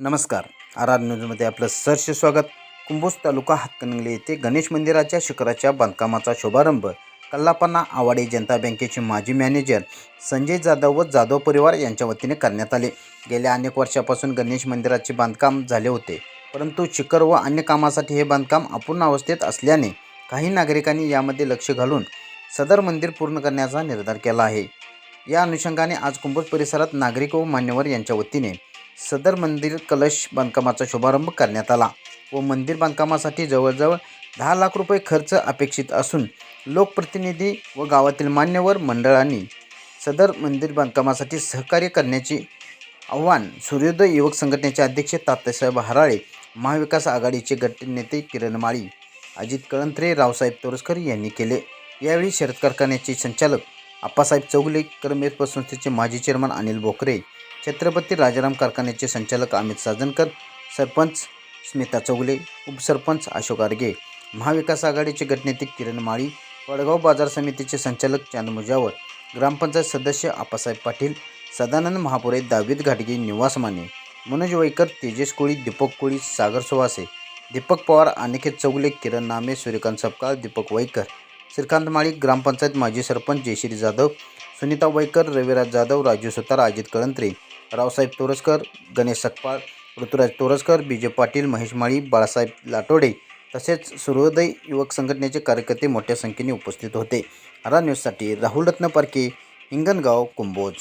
नमस्कार. आर न्यूजमध्ये आपलं सहर्ष स्वागत. कुंभोज तालुका हातकणंगले येथे गणेश मंदिराच्या शिखराच्या बांधकामाचा शुभारंभ कल्लापन्ना आवाडे जनता बँकेचे माजी मॅनेजर संजय जाधव व जाधव परिवार यांच्या वतीने करण्यात आले. गेल्या अनेक वर्षापासून गणेश मंदिराचे बांधकाम झाले होते. परंतु शिखर व अन्य कामासाठी हे बांधकाम अपूर्ण अवस्थेत असल्याने काही नागरिकांनी यामध्ये लक्ष घालून सदर मंदिर पूर्ण करण्याचा निर्धार केला आहे. या अनुषंगाने आज कुंभोज परिसरात नागरिक व मान्यवर यांच्या वतीने सदर मंदिर कलश बांधकामाचा शुभारंभ करण्यात आला व मंदिर बांधकामासाठी जवळजवळ दहा लाख रुपये खर्च अपेक्षित असून लोकप्रतिनिधी व गावातील मान्यवर मंडळांनी सदर मंदिर बांधकामासाठी सहकार्य करण्याचे आव्हान सूर्योदय युवक संघटनेचे अध्यक्ष तात्यासाहेब हराळे महाविकास आघाडीचे गटनेते किरण माळी अजित कळंत्रे रावसाहेब तोरसकर यांनी केले. यावेळी शरद कारखान्याचे संचालक आप्पासाहेब चौगले करमेर संस्थेचे माजी चेअरमन अनिल बोकरे छत्रपती राजाराम कारखान्याचे संचालक अमित साजनकर सरपंच स्मिता चौगले उपसरपंच अशोक आर्गे महाविकास आघाडीचे गटनेते किरण माळी वडगाव बाजार समितीचे संचालक चांद मुजावर ग्रामपंचायत सदस्य आप्पासाहेब पाटील सदानंद महापुरे दावीद घाटगे निवास माने मनोज वैकर तेजस कोळी दीपक कोळी सागर सुवासे दीपक पवार अनिकेत चौगले किरण नामे सूर्यकांत सपकाळ दीपक वैकर श्रीकांत माळी ग्रामपंचायत माजी सरपंच जयश्री जाधव सुनीता वैकर रविराज जाधव राजू सुतार अजित कळंत्रे रावसाहेब तोरसकर गणेश सकपाळ ऋतुराज तोरसकर बीजे पाटील महेश माळी बाळासाहेब लाटोडे तसेच सूर्योदय युवक संघटनेचे कार्यकर्ते मोठ्या संख्येने उपस्थित होते. आरा न्यूजसाठी राहुल रत्न पारखे हिंगणगाव कुंभोज.